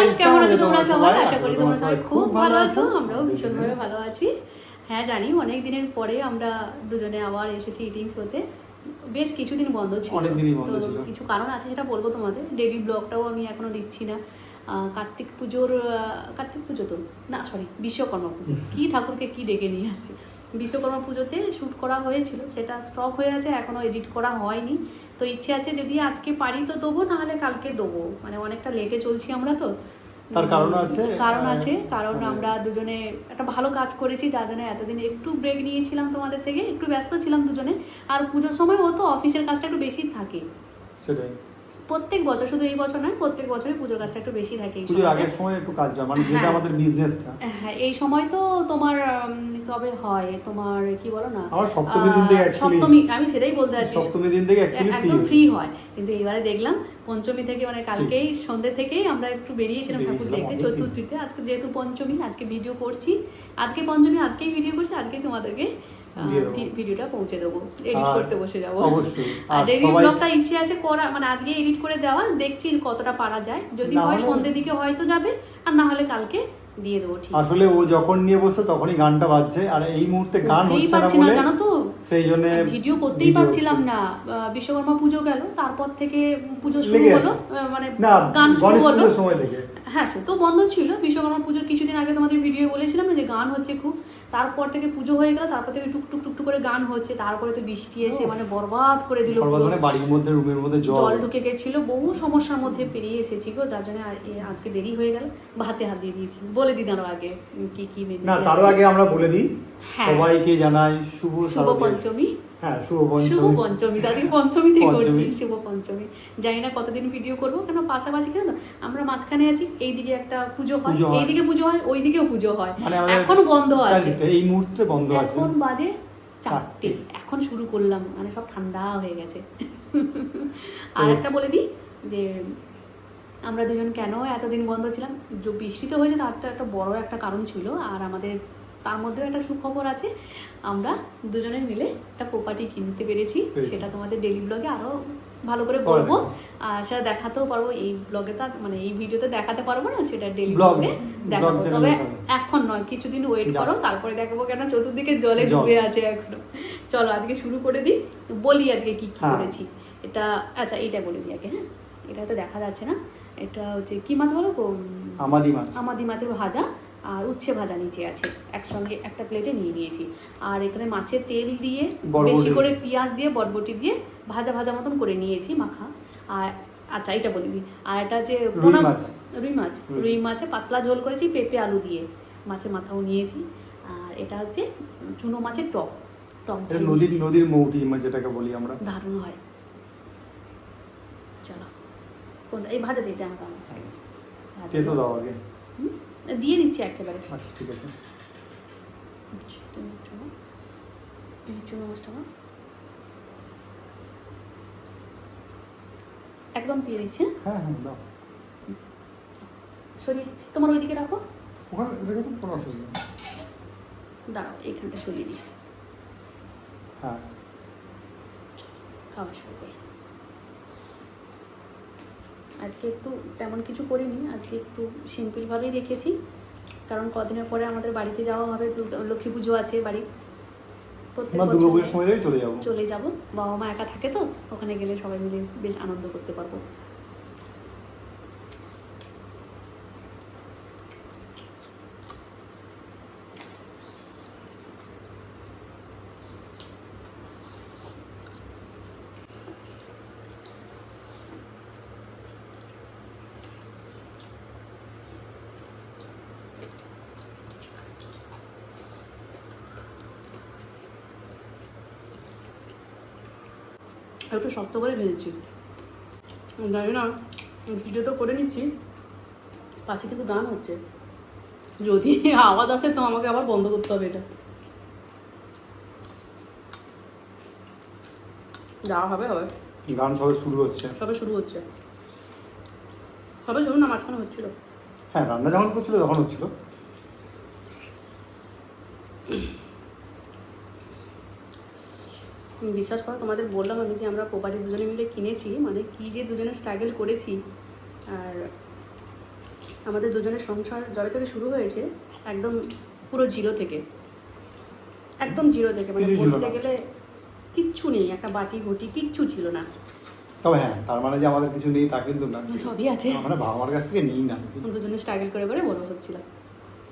Guys কেমন আছো তোমরা সবাই? আশা করি তোমরা সবাই খুব ভালো আছো আমরাও ভীষণভাবে ভালো আছি। হ্যাঁ জানি অনেক দিনের পরে আমরা দুজনে আবার এসেছি ইটিং শোতে বেশ কিছুদিন বন্ধ ছিল। অনেক দিনই বন্ধ তো। কিছু কারণ আছে সেটা বলব তোমাদের। ডেলি ব্লগটাও আমি এখনও দিচ্ছি না। আহ, কার্তিক পুজোর কার্তিক পুজো তো? না সরি বিশ্বকর্মা পুজো। কি ঠাকুরকে কি ডেকে নিয়ে আসছে বিশ্বকর্মা পুজোতে শ্যুট করা হয়েছিল সেটা স্টক হয়ে আছে এখনও এডিট করা হয়নি। তো ইচ্ছে আছে যদি আজকে পারি তো দেবো নাহলে কালকে দেবো। মানে অনেকটা লেটে চলছি আমরা তো। তার কারণ আছে? কারণ আছে কারণ আমরা দুজনে একটা ভালো কাজ করেছি যার জন্য এতদিন একটু ব্রেক নিয়েছিলাম তোমাদের থেকে একটু ব্যস্ত ছিলাম দুজনে। আর পুজোর সময় হতো অফিসের কাজটা একটু বেশি থাকে। সেটাই। প্রত্যেক বছর শুধু এই বছর নয় প্রত্যেক বছরই পুজোর কাজটা একটু বেশি থাকে পুজোর। আগের সময় একটু কাজটা মানে যেটা হ্যাঁ। আমাদের বিজনেসটা হ্যাঁ এই সময় তো তোমার কবে হয়? তোমার কি বলো না? আমার সপ্তমী দিন থেকে সপ্তমী আমি সেটাই বলতে চাচ্ছি। সপ্তমী দিন থেকে একদম ফ্রি হয়। কিন্তু এবারে দেখলাম পঞ্চমী থেকে মানে কালকেই সন্ধ্যে থেকেই আমরা একটু বেরিয়েছিলাম ঠাকুর দেখতে চতুর্থীতে। আজকে যেহেতু পঞ্চমী আজকে ভিডিও করছি। আজকে পঞ্চমী আজকেই ভিডিও করছি আজকে তোমাদেরকে ভিডিওটা পৌঁছে দেবো। এডিট করতে বসে যাব। আর আর ব্লগটা ইচ্ছে আছে করা মানে আজকে এডিট করে দেওয়ার দেখছি কতটা পারা যায়। যদি হয় সন্ধ্যের দিকে হয়তো যাবে আর না হলে কালকে দিয়ে দেবো ঠিক আসলে ও যখন নিয়ে বসছে তখনই গানটা বাজছে। আর এই মুহূর্তে গান হচ্ছে না বলে জানো তো? সেই জন্য ভিডিও করতেই পারছিলাম না। বিশ্বকর্মা পুজো গেল তারপর থেকে পুজো শুরু হলো মানে গান শুরু হলো। সময় থেকে হ্যাঁ সে তো বন্ধ ছিল। বিশ্বকর্মা পুজোর কিছুদিন আগে তোমাদের ভিডিও বলেছিলাম যে গান হচ্ছে খুব। তারপর থেকে পুজো হয়ে গেল তারপর থেকে টুক টুক টুক টুক করে গান হচ্ছে তারপরে তো বৃষ্টি এসে মানে বরবাদ করে দিল মানে বাড়ির মধ্যে রুমের মধ্যে জল। ঢুকে গেছিল বহু সমস্যার মধ্যে পেরিয়ে এসেছি গো যার জন্য আজকে দেরি হয়ে গেল। ভাতে হাত দিয়ে দিয়েছি। বলে দিই আরও আগে কি কি না তারও আগে আমরা বলে দিই। সবাইকে জানাই শুভ শুভ পঞ্চমী। হ্যাঁ শুভ শুভ পঞ্চমী পঞ্চমী তাদের পঞ্চমী থেকে করছি শুভ পঞ্চমী। জানি না কতদিন ভিডিও করব কেন পাশাপাশি কেন আমরা মাঝখানে আছি এইদিকে একটা পুজো হয় পুজো এইদিকে পুজো হয় ওইদিকেও পুজো হয়। মানে এখন বন্ধ আছে। এই মুহূর্তে বন্ধ আছে। এখন বাজে চারটে। এখন শুরু করলাম মানে সব ঠান্ডা হয়ে গেছে। আর একটা বলে দিই যে আমরা দুজন কেন এতদিন বন্ধ ছিলাম? যে বৃষ্টি তো হয়েছে তার তো একটা বড় একটা কারণ ছিল আর আমাদের তার মধ্যেও একটা সুখবর আছে। আমরা দুজনে মিলে একটা প্রপার্টি কিনতে পেরেছি। সেটা তোমাদের ডেলি ব্লগে আরও ভালো করে বলব। আর সেটা দেখাতেও পারব। এই ব্লগে তো মানে এই ভিডিওতে দেখাতে পারব না সেটা ডেলি ব্লগে দেখাবো। তবে এখন নয় কিছুদিন ওয়েট করো তারপরে দেখাবো কেন চতুর্দিকে জলে। ডুবে আছে এখনও। চলো আজকে শুরু করে দিই। বলি আজকে কি কি হ্যাঁ। করেছি। এটা আচ্ছা এইটা বলে দিই আগে হ্যাঁ? এটা তো দেখা যাচ্ছে না। এটা হচ্ছে কি মাছ বলো? আমাদি মাছ। আমাদি মাছের ভাজা। আর উচ্ছে ভাজা নিচে আছে। একসঙ্গে একটা প্লেটে নিয়ে নিয়েছি। আর এখানে মাছের তেল দিয়ে বেশি করে পেঁয়াজ দিয়ে বটবটি দিয়ে ভাজা ভাজা মতন করে নিয়েছি মাখা। আর আচ্ছা এটা বলে আর এটা যে পোনা- মাছ। রুই মাছ। রুই। মাছে পাতলা ঝোল করেছি পেঁপে আলু দিয়ে। মাছের মাথাও নিয়েছি। আর এটা হচ্ছে চুনো মাছের টক। টক নদীর নদীর মৌটি মাছ যেটাকে বলি আমরা। দারুণ হয়। চলো। কোনটা? এই ভাজা দিতে আমাকে তেতো দাও। আগে। হুম? দিয়ে দিচ্ছি একেবারে। আচ্ছা ঠিক আছে। একদম দিয়ে দিচ্ছি হ্যাঁ? হ্যাঁ হ্যাঁ দাও। সরিয়ে দিচ্ছি। তোমার ওইদিকে রাখো। ওখানে রেখে তো কোনো অসুবিধা নেই দাঁড়াও এইখানটা সরিয়ে দিই। হ্যাঁ। খাওয়া শুরু করি। আজকে একটু তেমন কিছু করিনি আজকে একটু সিম্পলভাবেই রেখেছি। কারণ কদিনের পরে আমাদের বাড়িতে যাওয়া হবে লক্ষ্মী পুজো আছে বাড়ি চলে যাব। চলে যাব। বাবা মা একা থাকে তো ওখানে গেলে সবাই মিলে বেশ আনন্দ করতে পারব। একটু শক্ত করে ভেজেছি। জানি না ভিডিও তো করে নিচ্ছি। পাশে কিন্তু গান হচ্ছে। যদি আওয়াজ আসে তো আমাকে আবার বন্ধ করতে হবে এটা। যা হবে হবে। গান সবে শুরু হচ্ছে। সবে শুরু হচ্ছে। সবে শুরু না মাঝখানে হচ্ছিল? হ্যাঁ রান্না যখন করছিল তখন হচ্ছিল। বিশ্বাস করো তোমাদের বললাম আমি যে আমরা প্রপার্টি দুজনে মিলে কিনেছি মানে কি যে দুজনে স্ট্রাগল করেছি। আর আমাদের দুজনের সংসার যবে থেকে শুরু হয়েছে একদম পুরো জিরো থেকে। একদম জিরো থেকে মানে বলতে গেলে কিচ্ছু নেই একটা বাটি ঘটি কিচ্ছু ছিল না। তবে হ্যাঁ তার মানে যে আমাদের কিছু নেই তা কিন্তু না। সবই আছে। আমরা বাবা মার কাছ থেকে নিই না। দুজনে স্ট্রাগল করে করে বড় হচ্ছিলাম।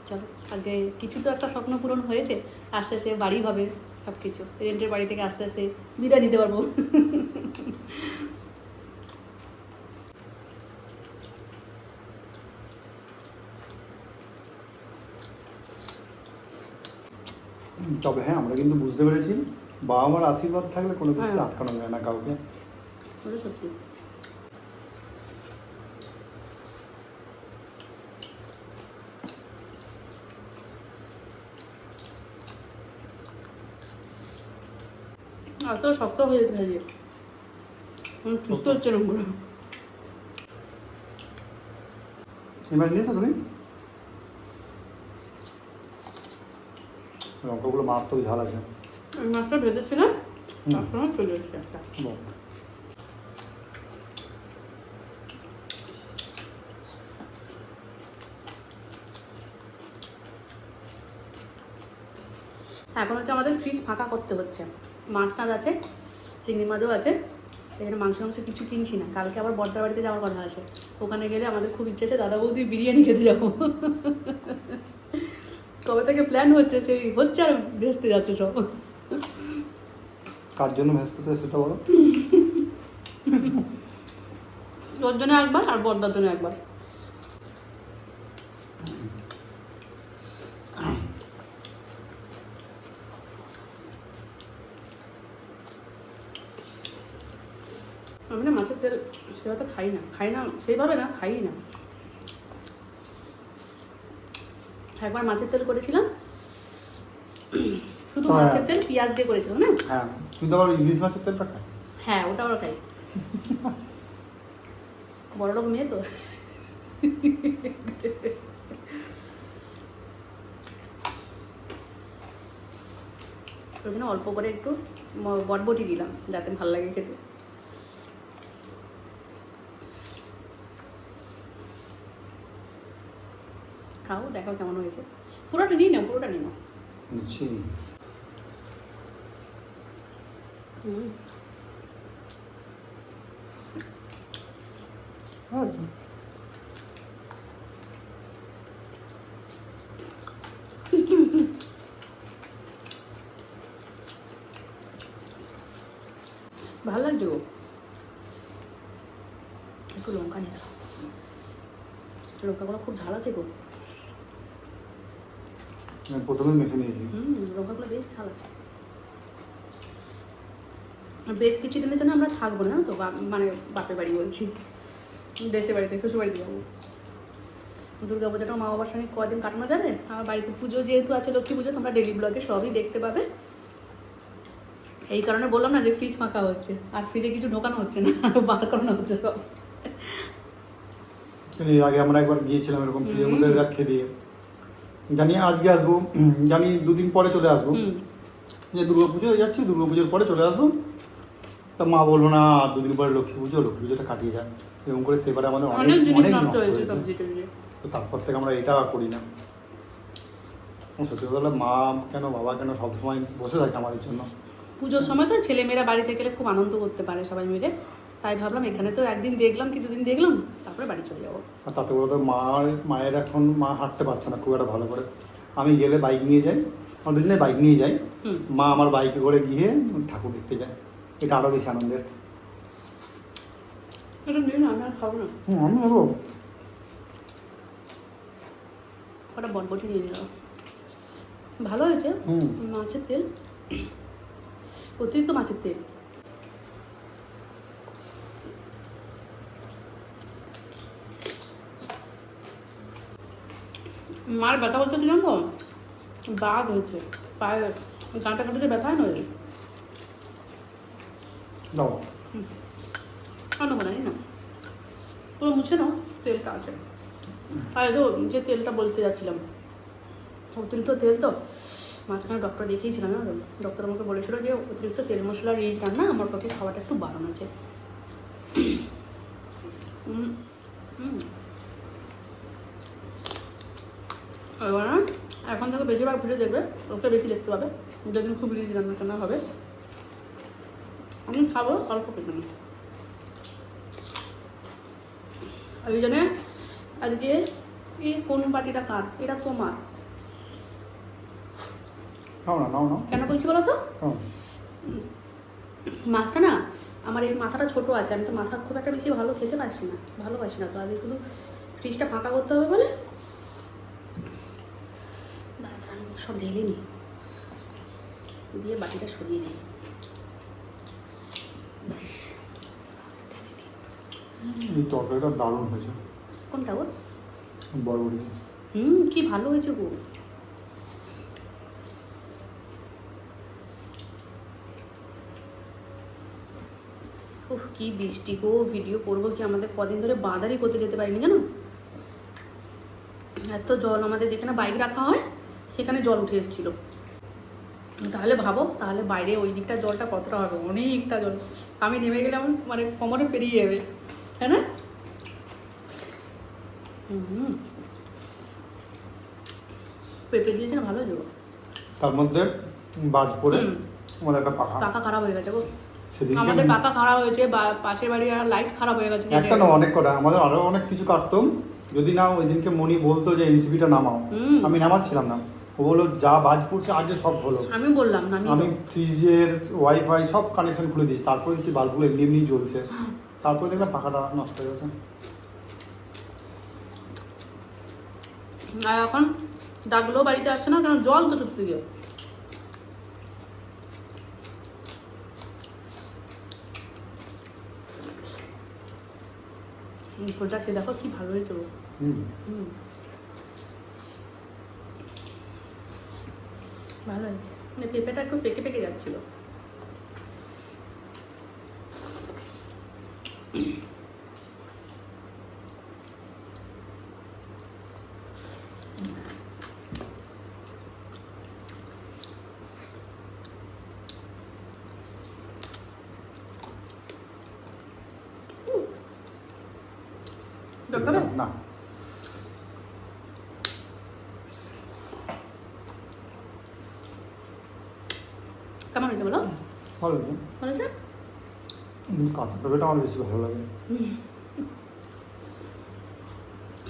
চলো আগে কিছু তো একটা স্বপ্ন পূরণ হয়েছে আস্তে আস্তে বাড়ি হবে। সব কিছু রেন্টের বাড়ি থেকে আস্তে আস্তে বিদায় নিতে পারব। তবে হ্যাঁ আমরা কিন্তু বুঝতে পেরেছি। বাবা মার আশীর্বাদ থাকলে কোনো কিছু হ্যাঁ। আটকানো যায় না কাউকে। এত শক্ত হয়ে যেতে ভেজে হচ্ছে করে এবার নিয়েছো তুমি? লঙ্কাগুলো মারাত্মক ঝাল আছে। মাছটা ভেজেছিলাম হুম। তার সময় চলে এসছে একটা। এখন হচ্ছে আমাদের ফ্রিজ ফাঁকা করতে হচ্ছে। মাছ টাছ আছে চিংড়ি মাছও আছে এখানে মাংস মাংস কিছু কিনছি না। কালকে আবার বর্দার বাড়িতে যাওয়ার কথা আছে। ওখানে গেলে আমাদের খুব ইচ্ছে আছে দাদা বৌদির বিরিয়ানি খেতে যাব। কবে থেকে প্ল্যান হচ্ছে সেই হচ্ছে আর ভেস্তে যাচ্ছে সব। কার জন্য ভেস্তে সেটা বলো। ওর জন্য একবার আর বর্দার জন্য একবার আমি না মাছের তেল সেভাবে খাই না। খাই না সেইভাবে না খাই না। একবার মাছের তেল করেছিলাম। শুধু হ্যাঁ। মাছের তেল পেঁয়াজ দিয়ে করেছিলাম না? হ্যাঁ। তো আবার ইলিশ মাছের তেলটা খাই হ্যাঁ ওটা ওরা খাই। বড় লোক মেয়ে তো। ওই জন্য অল্প করে একটু বটবটি দিলাম যাতে ভালো লাগে খেতে। খাও দেখো কেমন হয়েছে। পুরোটা নিই না পুরোটা নিই না নিচ্ছি। ভালো লাগছে গো। একটু লঙ্কা নিয়ে নাও। লঙ্কাগুলো খুব ঝাল আছে গো। আমি প্রথমে মেখে নিয়েছি। হুম লঙ্কাগুলো বেশ ঝাল আছে। বেশ কিছুদিনের জন্য আমরা থাকব না তো মানে বাপের বাড়ি বলছি। দেশে বাড়িতে শ্বশুর বাড়িতে যাব। দুর্গা পুজোটা মা বাবার সঙ্গে কদিন কাটানো যাবে? আমার বাড়িতে পুজো যেহেতু আছে লক্ষ্মী পুজো তোমরা ডেলি ব্লগে সবই দেখতে পাবে। এই কারণে বললাম না যে ফ্রিজ ফাঁকা হচ্ছে। আর ফ্রিজে কিছু ঢোকানো হচ্ছে না বার করানো হচ্ছে সব। আগে আমরা একবার গিয়েছিলাম এরকম ফ্রিজের মধ্যে রাখে দিয়ে। জানি আজকে আসব জানি দুদিন পরে চলে আসব। যে দুর্গা পুজো যাচ্ছি দুর্গা পুজোর পরে চলে আসব। তা মা বলল না দুদিন পরে লক্ষ্মী পুজো লক্ষ্মী পুজোটা কাটিয়ে যায় এরকম করে সেবারে আমাদের অনেক অনেক নষ্ট হয়েছে তো তারপর থেকে আমরা এটা করি না। সত্যি কথা মা কেন বাবা কেন সবসময় বসে থাকে আমাদের জন্য? পুজোর সময় তো ছেলেমেয়েরা বাড়িতে গেলে খুব আনন্দ করতে পারে সবাই মিলে। তাই ভাবলাম এখানে তো একদিন দেখলাম কি দুদিন দেখলাম তারপরে বাড়ি চলে যাব। আর তাতে করে তো মা মায়ের এখন মা হাঁটতে পারছে না খুব একটা ভালো করে। আমি গেলে বাইক নিয়ে যাই আমরা দুজনে বাইক নিয়ে যাই। মা আমার বাইকে করে গিয়ে ঠাকুর দেখতে যায়। এটা আরও বেশি আনন্দের। আমি খাব বটবটি নিয়ে নিলাম ভালো হয়েছে মাছের তেল। অতিরিক্ত মাছের তেল। মার ব্যথা বলতে দিলাম তো বাঘ হয়েছে পায়ে গাঁটা কাটাতে ব্যথা হয় না? দাও। অন্য কোনো না পুরো মুছে নাও তেলটা আছে। আর তো যে তেলটা বলতে যাচ্ছিলাম। অতিরিক্ত তেল তো মাঝখানে ডক্টর দেখিয়েছিলাম না ডক্টর আমাকে বলেছিল যে অতিরিক্ত তেল মশলা রিচ রান্না আমার পক্ষে খাওয়াটা একটু বারণ আছে হুম, হুম। এবার না, এখন থেকে বেশিরভাগ ভিডিও দেখবে ওকে বেশি দেখতে পাবে। যেদিন খুব রিচ রান্না টান্না হবে। আমি খাব অল্প না ওই জন্যে আজকে এই কোন বাটিটা কার? এটা তোমার। কেন বলছি বলো তো? মাছটা না আমার এই মাথাটা ছোট আছে আমি তো মাথা খুব একটা বেশি ভালো খেতে পারছি না ভালোবাসি না। তো আজকে শুধু ফ্রিজটা ফাঁকা করতে হবে বলে সব ঢেলে নিই দিয়ে বাটিটা সরিয়ে। এই তরকারিটা দারুণ হয়েছে। কোনটা ওর বড়বড়ি হুম কি ভালো হয়েছে গো। উফ কি বৃষ্টি গো ভিডিও করব কি আমাদের কদিন ধরে বাজারই করতে যেতে পারিনি জানো? এত জল আমাদের যেখানে বাইক রাখা হয় সেখানে জল উঠে এসেছিল। তাহলে ভাবো তাহলে বাইরে ওই দিকটা জলটা কতটা হবে? অনেকটা জল। আমি নেমে গেলে আমার মানে কোমরে পেরিয়ে যাবে। তাই না? হুম। পেঁপে দিয়েছে না ভালো যাব তার মধ্যে বাজ পড়ে আমাদের একটা পাখা। পাকা খারাপ হয়ে গেছে গো। আমাদের পাকা খারাপ হয়েছে বা- পাশের বাড়ির লাইট খারাপ হয়ে গেছে। একটা না অনেক কটা। আমাদের আরও অনেক কিছু কাটতাম। যদি না ওই দিনকে মনি বলতো যে এনসিপিটা নামাও। আমি নামাচ্ছিলাম না। ও বলল যা বাজ পড়ছে আগে সব হলো। আমি বললাম না আমি ফ্রিজের ওয়াইফাই সব কানেকশন খুলে দিয়েছি। তারপরে দেখছি বাল্বগুলো এমনি এমনি জ্বলছে। তারপরে দেখলাম পাখাটা নষ্ট হয়ে গেছে। আর এখন ডাকলেও বাড়িতে আসছে না কারণ জল তো চুক্তি গিয়ে। দেখো কি ভালো হয়েছে হুম। হুম। ভালো হয়েছে। মানে পেঁপেটা একটু পেকে পেকে যাচ্ছিল দরকার না কেমন হয়েছে বলো ভালো লাগে কাঁচা পেঁপেটা আমার বেশি ভালো লাগে।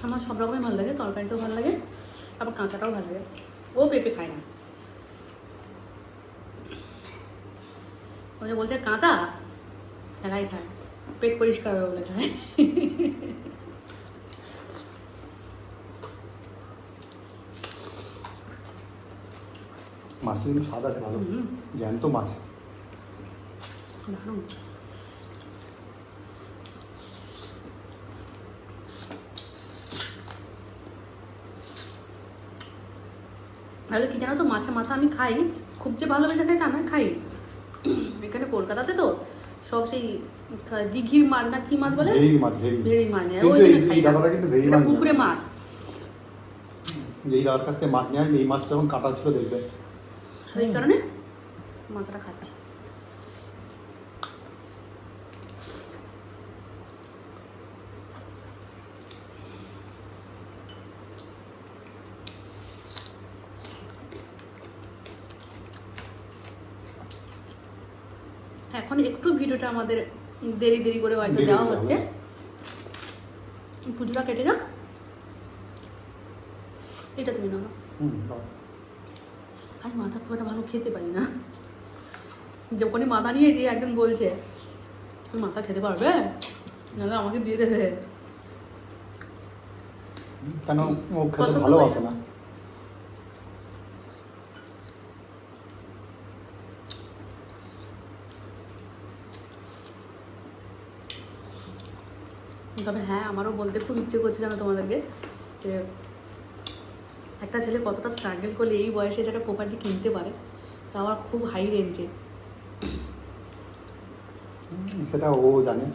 আমার সব রকমই ভালো লাগে তরকারিটাও ভালো লাগে আবার কাঁচাটাও ভালো লাগে। ও পেঁপে খায় না। ও যে বলছে কাঁচা? একাই খায়। পেট পরিষ্কার হবে বলে খায়। মাছটা কিন্তু স্বাদ আছে ভালো। জ্যান্ত মাছ। তাহলে কি জানো তো মাছের মাথা আমি খাই। খুব যে ভালোবেসে খাই তা না খাই। এখানে কলকাতাতে তো সব সেই দিঘির মাছ না কি মাছ বলে? মাছ ভেড়ি। পুকুরে মাছ এই দাদার কাছ থেকে মাছ আসবে, এই মাছটা যখন কাটা ছিল দেখবে। এই কারণে মাথাটা খাচ্ছি। এখন একটু ভিডিওটা আমাদের দেরি দেরি করে হয়তো দেওয়া হচ্ছে। পুজোটা কেটে যাক এটা তুমি নাও। আমি মাথা খুব ভালো খেতে পারি না। যখনই মাথা নিয়েছি একজন বলছে তুমি মাথা খেতে পারবে? নাহলে আমাকে দিয়ে দেবে। কেন ও খেতে ভালোবাসে না? তবে হ্যাঁ আমারও বলতে খুব ইচ্ছে করছে জানো তোমাদেরকে যে একটা ছেলে কতটা স্ট্রাগল করলে এই বয়সে যেটা প্রপার্টি কিনতে পারে তা আমার খুব হাই রেঞ্জে সেটা ও জানে।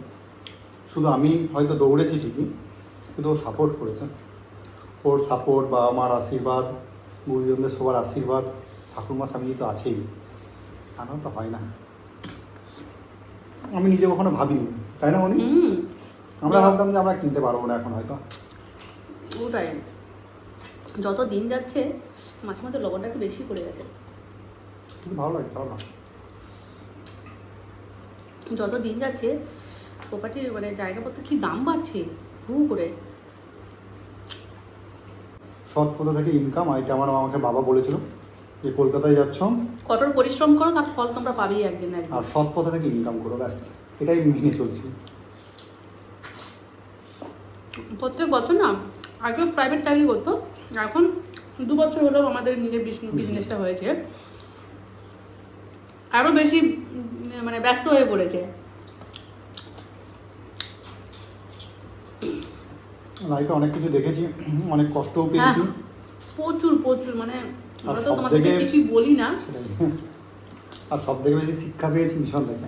শুধু আমি হয়তো দৌড়েছি ঠিকই কিন্তু ও সাপোর্ট করেছে। ওর সাপোর্ট বাবা মার আশীর্বাদ গুরুজনদের সবার আশীর্বাদ ঠাকুরমা স্বামী তো আছেই। তা তো হয় না। আমি নিজে কখনো ভাবিনি। তাই না মনি? হুম। আমরা ভাবতাম যে আমরা কিনতে পারব না এখন হয়তো। ওটাই। যত দিন যাচ্ছে মাঝে মধ্যে লবণটা একটু বেশি পড়ে গেছে। ভালো লাগে ভালো না যত দিন যাচ্ছে প্রপার্টির মানে জায়গাপত্র কি দাম বাড়ছে? হু করে। সৎ পথে থেকে ইনকাম এটা আমার আমাকে বাবা বলেছিল যে কলকাতায় যাচ্ছ। কঠোর পরিশ্রম করো তার ফল তোমরা পাবেই একদিন আর সৎ পথে থেকে ইনকাম করো ব্যাস এটাই মেনে চলছি প্রত্যেক বছর না আগে প্রাইভেট চাকরি করতো এখন দু বছর হলেও আমাদের নিজের বিজনেসটা হয়েছে। আরও বেশি মানে ব্যস্ত হয়ে পড়েছে। লাইফে অনেক কিছু দেখেছি অনেক কষ্টও পেয়েছি। হ্যাঁ। প্রচুর প্রচুর মানে আমরা তো তোমাদেরকে কিছুই বলি না। আর সব থেকে বেশি শিক্ষা পেয়েছি মিশন থেকে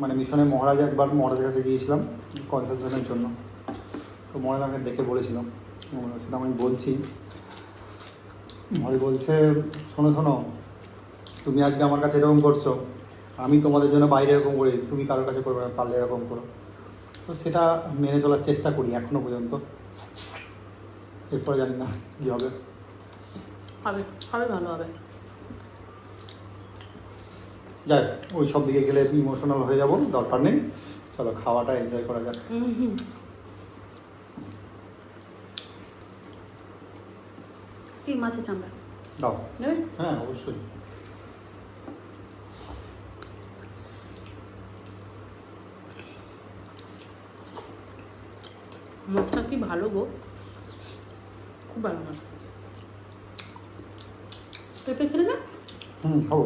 মানে মিশনে মহারাজ একবার মহারাজের কাছে গিয়েছিলাম কনসেশনের জন্য। তো মহারাজ আমাকে ডেকে বলেছিলাম সেটা আমি বলছি। মহারাজ বলছে শোনো শোনো তুমি আজকে আমার কাছে এরকম করছ আমি তোমাদের জন্য বাইরে এরকম করি তুমি কারোর কাছে করবে না পারলে এরকম করো। তো সেটা মেনে চলার চেষ্টা করি এখনও পর্যন্ত। এরপরে জানি না কী হবে। হবে হবে ভালো হবে। যাক ওই সব দিকে গেলে ইমোশনাল হয়ে যাব দরকার নেই। চলো খাওয়াটা এনজয় করা যাক হুম হুম কি মাছের চামড়া দাও নেবে হ্যাঁ অবশ্যই মাছটা কি ভালো গো খুব ভালো মাছ পেঁপে খেলে না হুম খাব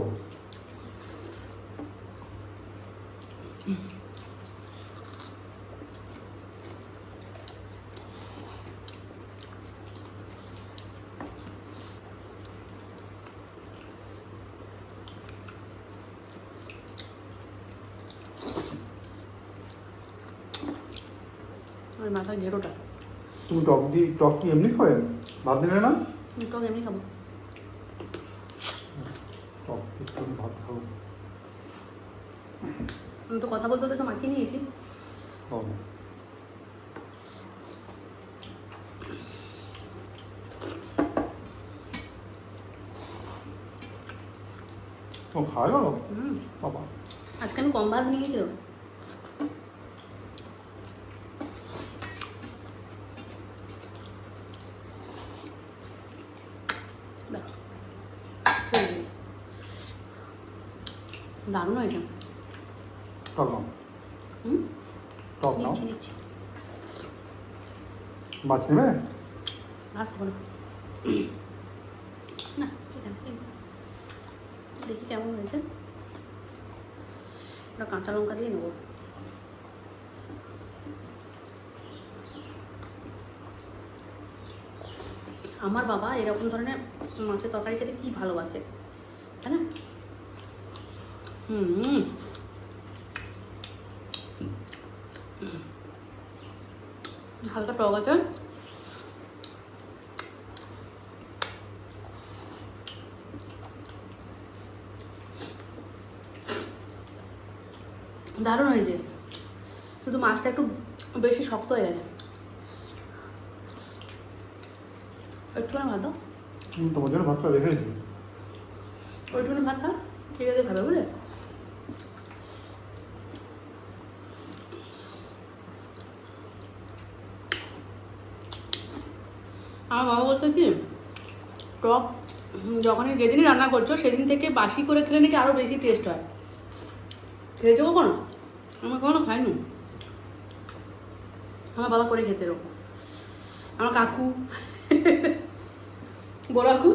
ওই মাথার ঘেরোটা তুমি টক দি টক কি এমনি খাবে? ভাত নিলে না? টক এমনি খাব। টক দিয়ে ভাত খাব আমি তো কথা বলতে বলতে মাখিয়ে নিয়েছি। ও ও খাওয়া গেল? বাবা। আজকে আমি কম ভাত নিয়েছি তো দাও। চলে দিন। দারুণ হয়েছে টক নাও হুম টক নাও মাছ নেবে আর না দেখি কেমন হয়েছে ওটা কাঁচা লঙ্কা দিয়ে নেব আমার বাবা এরকম ধরনের মাছের তরকারি খেতে কি ভালোবাসে তাই না? হুম। হালকা টক আছে দারুণ হয়েছে। শুধু মাছটা একটু বেশি শক্ত হয়ে গেছে। একটুখানি ভাত দাও। তোমার জন্য ভাতটা রেখেছি ওইটুখানি ভাত খা ঠিক আছে খাবে বুঝলে? আমার বাবা বলতো কি টক যখনই যেদিনই রান্না করছ সেদিন থেকে বাসি করে খেলে নাকি আরও বেশি টেস্ট হয়। খেয়েছো কখনো? আমি কখনো খাইনি আমার বাবা করে খেতে এরকম। আমার কাকু বড় কাকু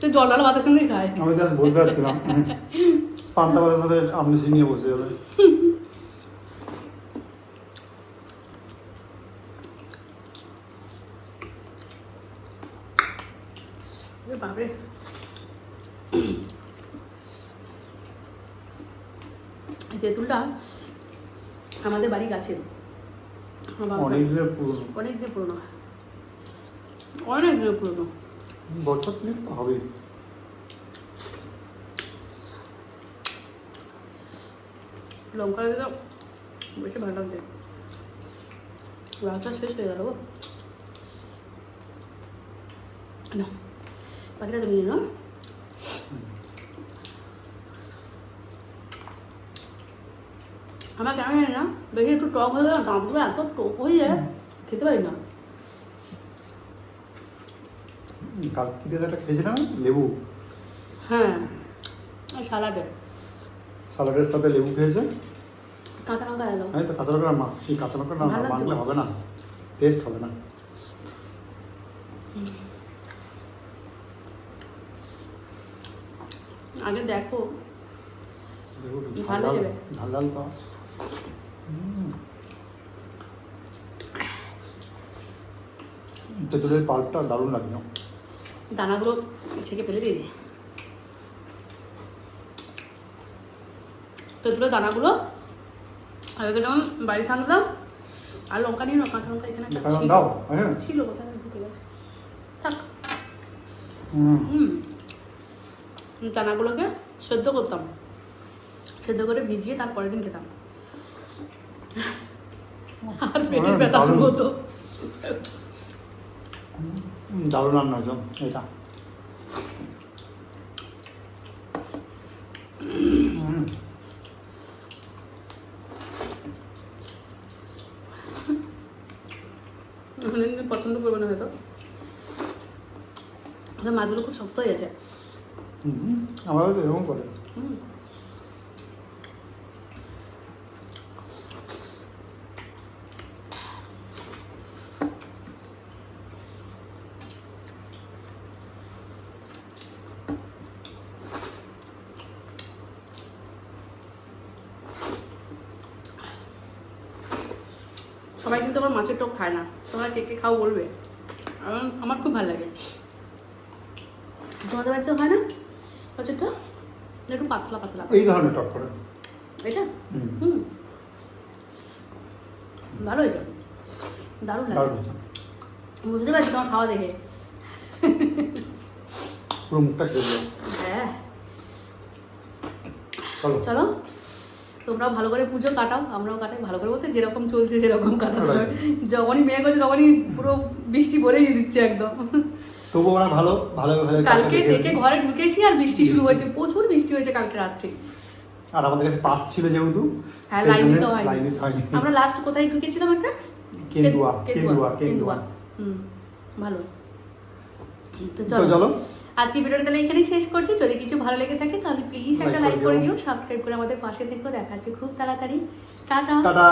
তো জল ডাল ভাতের সঙ্গেই খায়। আমি জাস্ট বলতে যাচ্ছিলাম পান্তা ভাতের সাথে আমনিশি নিয়ে বসে যাবে ওরে বাপরে তেঁতুলটা আমাদের বাড়ি গাছের। আমার অনেক দিনের পুরনো। অনেক পুরনো। অনেক দিন পুরনো। বছর তিনেক তো হবেই। লঙ্কা বেশি ভালো লাগছে। লঙ্কা শেষ হয়ে গেল না বাকিটা তুমি না আমার কেন জানি না? বেশি একটু টক হয়ে গেলে দাঁতগুলো এত টক হয়ে যায় খেতে পারি না। কালকে একটা খেয়েছিলাম? লেবু। হ্যাঁ সালাডে স্যালাডের সাথে লেবু খেয়েছে? কাঁচা লঙ্কা এলো। আমি তো কাঁচা লঙ্কা মাখছি কাঁচা লঙ্কা না মাখলে হবে না টেস্ট হবে না। আগে দেখো। ভালো ঝাল? ঝাল। তেঁতুলের পাল্পটা দারুণ লাগল। দানাগুলো ছেঁকে ফেলে দিয়ে দিই তেঁতুলের দানাগুলো আগে যখন বাড়ি থাকতাম আর লঙ্কা নিয়ে কাঁচা লঙ্কা এখানে একটা ছিল। হ্যাঁ। কোথায় ঢুকে গেছে। থাক। হুম। দানাগুলোকে সেদ্ধ করতাম। সেদ্ধ করে ভিজিয়ে তারপরের দিন খেতাম। আর পেটের হ্যাঁ, ব্যথা শুরু দারুণ। হতো। দারুণ রান্না হয়েছে এটা। পছন্দ করবে না হয়তো। মাছগুলো খুব শক্ত হয়ে গেছে। হুম, আমারও এরকম করে। হুম। সবাই কিন্তু আবার মাছের টক খায় না খাও বলবে। আমার খুব ভালো লাগে। তোমাদের বাড়িতে হয় না? মাছের একটু পাতলা পাতলা। এই ধরনের টক করে। এটা? হুম, ভালো হয়েছে। দারুণ লাগে। বুঝতে পারছি তোমার খাওয়া দেখে। পুরো মুখটা হ্যাঁ। চলো। চলো। তোমরাও ভালো করে পুজো কাটাও আমরাও কাটাই ভালো করে বলতে যেরকম চলছে সেরকম কাটাতে হবে। যখনই মেয়ে করছে তখনই পুরো বৃষ্টি ভরেই দিচ্ছে একদম। তবুও আমরা ভালো ভালো ভালো কালকে ঘরে ঢুকেছি আর বৃষ্টি শুরু হয়েছে প্রচুর বৃষ্টি হয়েছে কালকে রাত্রে। আর আমাদের কাছে পাস ছিল যেহেতু হ্যাঁ, লাইন দিতে হয়নি। আমরা লাস্ট কোথায় ঢুকেছিলাম একটা? কেন্দুয়া কেন্দুয়া কেন্দুয়া হুম ভালো। তো চলো। আজকে ভিডিওটা তাহলে এখানেই শেষ করছি। যদি কিছু ভালো লেগে থাকে তাহলে প্লিজ একটা লাইক করে দিও। দিও সাবস্ক্রাইব করে আমাদের পাশে থেকেও দেখাচ্ছে। খুব তাড়াতাড়ি। টাটা। টাটা।